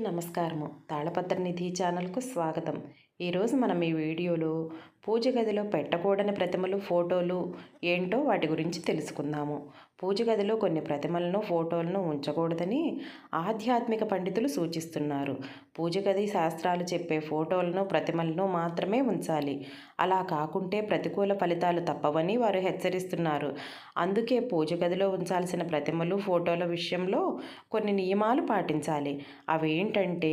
నమస్కారము. తాళపత్ర నిధి ఛానల్కు స్వాగతం. ఈరోజు మనం ఈ వీడియోలో పూజ గదిలో పెట్టకూడని ప్రతిమలు ఫోటోలు ఏంటో వాటి గురించి తెలుసుకుందాము. పూజ గదిలో కొన్ని ప్రతిమలను ఫోటోలను ఉంచకూడదని ఆధ్యాత్మిక పండితులు సూచిస్తున్నారు. పూజ గది శాస్త్రాలు చెప్పే ఫోటోలను ప్రతిమలను మాత్రమే ఉంచాలి. అలా కాకుంటే ప్రతికూల ఫలితాలు తప్పవని వారు హెచ్చరిస్తున్నారు. అందుకే పూజ గదిలో ఉంచాల్సిన ప్రతిమలు ఫోటోల విషయంలో కొన్ని నియమాలు పాటించాలి. అవి ఏంటంటే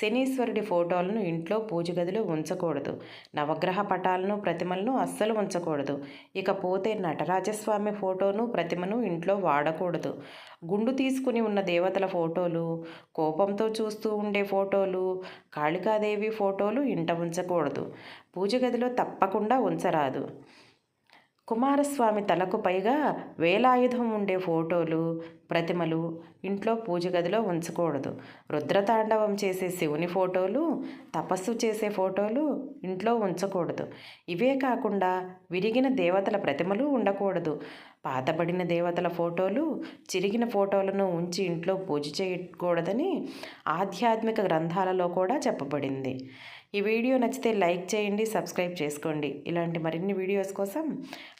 శనీశ్వరుడి ఫోటోలను ఇంట్లో పూజ గదిలో ఉంచకూడదు. నవగ్రహ పటాలను ప్రతిమలను అస్సలు ఉంచకూడదు. ఇకపోతే నటరాజస్వామి ఫోటోను ప్రతిమను ఇంట్లో వాడకూడదు. గుండు తీసుకుని ఉన్న దేవతల ఫోటోలు కోపంతో చూస్తూ ఉండే ఫోటోలు కాళికాదేవి ఫోటోలు ఇంట ఉంచకూడదు. పూజ గదిలో తప్పకుండా ఉంచరాదు. కుమారస్వామి తలకు పైగా వేలాయుధం ఉండే ఫోటోలు ప్రతిమలు ఇంట్లో పూజ గదిలో ఉంచకూడదు. రుద్రతాండవం చేసే శివుని ఫోటోలు తపస్సు చేసే ఫోటోలు ఇంట్లో ఉంచకూడదు. ఇవే కాకుండా విరిగిన దేవతల ప్రతిమలు ఉండకూడదు. పాతబడిన దేవతల ఫోటోలు చిరిగిన ఫోటోలను ఉంచి ఇంట్లో పూజ చేయకూడదని ఆధ్యాత్మిక గ్రంథాలలో కూడా చెప్పబడింది. ఈ వీడియో నచ్చితే లైక్ చేయండి సబ్స్క్రైబ్ చేసుకోండి. ఇలాంటి మరిన్ని వీడియోస్ కోసం